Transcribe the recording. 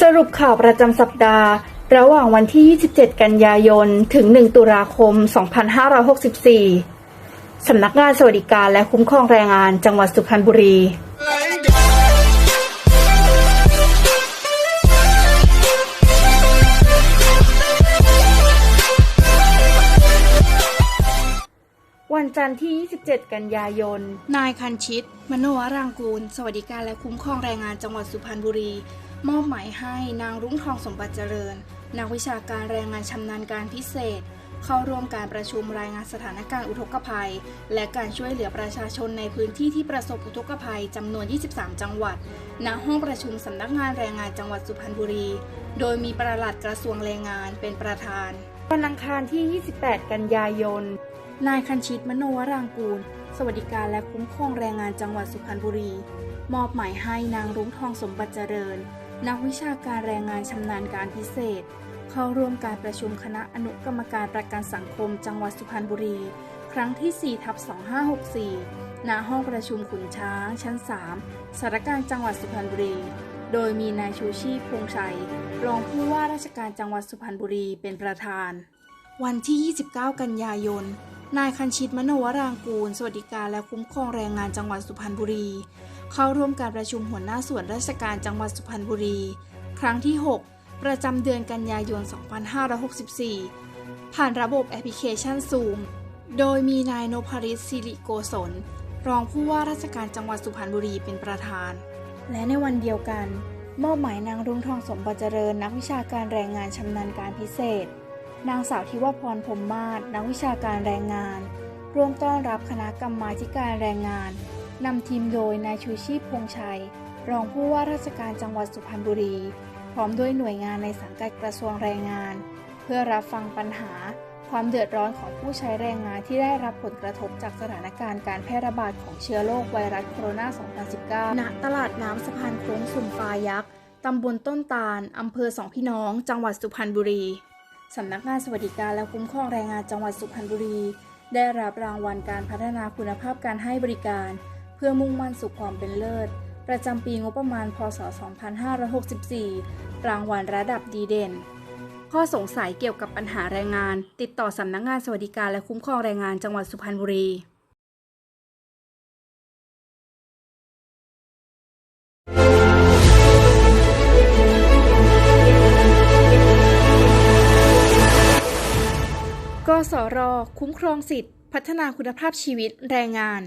สรุปข่าวประจำสัปดาห์ ระหว่างวันที่ 27 กันยายน ถึง 1 ตุลาคม 2564 สำนักงานสวัสดิการและคุ้มครองแรงงานจังหวัดสุพรรณบุรี วันจันทร์ที่ 27 กันยายน นายคันชิต มโนวรางกูล สวัสดิการและคุ้มครองแรงงานจังหวัดสุพรรณบุรี มอบหมายให้นางรุ้งทองสมบัติเจริญ นักวิชาการแรงงานชำนาญการพิเศษ เข้าร่วมการประชุมรายงานสถานการณ์อุทกภัย และการช่วยเหลือประชาชนในพื้นที่ที่ประสบอุทกภัยจำนวน 23 จังหวัด ณ ห้องประชุมสำนักงานแรงงานจังหวัดสุพรรณบุรี โดยมีประหลัดกระทรวงแรงงานเป็นประธาน วันอังคารที่ 28 กันยายน นายคันชิตมโนวรางกูล สวัสดิการและคุ้มครองแรงงานจังหวัดสุพรรณบุรี มอบหมายให้นางรุ้งทองสมบัติเจริญ นักวิชาการแรงงานชำนาญการพิเศษ เข้าร่วมการประชุมคณะอนุกรรมการประกันสังคมจังหวัดสุพรรณบุรี ครั้งที่4ทับ2564 ณ ห้องประชุมขุนช้าง ชั้น 3สารกางจังหวัดสุพรรณบุรี โดยมีนายชูชีพพงชัย รองผู้ว่าราชการจังหวัดสุพรรณบุรีเป็นประธาน วันที่ 29 กันยายน นายคันชิตมโนวรางกูล สวัสดิการและคุ้มครองแรงงานจังหวัดสุพรรณบุรี เข้าร่วมการประชุมหัวหน้าส่วนราชการจังหวัดสุพรรณบุรี ครั้งที่ 6 ประจำเดือนกันยายน 2564 ผ่านระบบแอปพลิเคชัน Zoom โดยมีนายนพริตสิริโกศล รองผู้ว่าราชการจังหวัดสุพรรณบุรีเป็นประธาน และในวันเดียวกัน มอบหมายนางรุ่งทองสมบัติเจริญนักวิชาการแรงงานชำนาญการพิเศษ นางสาวทิวพรพรมมาศนักวิชาการแรงงาน ร่วมต้อนรับคณะกรรมาธิการแรงงานนำทีมโดยนายชูชีพพงชัย รองผู้ว่าราชการจังหวัดสุพรรณบุรี พร้อมด้วยหน่วยงานในสังกัดกระทรวงแรงงาน เพื่อรับฟังปัญหา ความเดือดร้อนของผู้ใช้แรงงานที่ได้รับผลกระทบจากสถานการณ์การแพร่ระบาดของเชื้อโรคไวรัสโคโรนา 2019 ณ ตลาดน้ำสะพานโค้งสุ่มปลายักษ์ ตำบลต้นตาล อำเภอสองพี่น้อง จังหวัดสุพรรณบุรี สำนักงานสวัสดิการและคุ้มครองแรงงานจังหวัดสุพรรณบุรี ได้รับรางวัลการพัฒนาคุณภาพการให้บริการ เพื่อมุ่งมั่นสู่ความเป็นเลิศ ประจำปีงบประมาณ พศ 2564 รางวัลระดับดีเด่น ข้อสงสัยเกี่ยวกับปัญหาแรงงาน ติดต่อสำนักงานสวัสดิการและคุ้มครองแรงงานจังหวัดสุพรรณบุรี ร คุ้มครองสิทธิพัฒนาคุณภาพชีวิตแรงงาน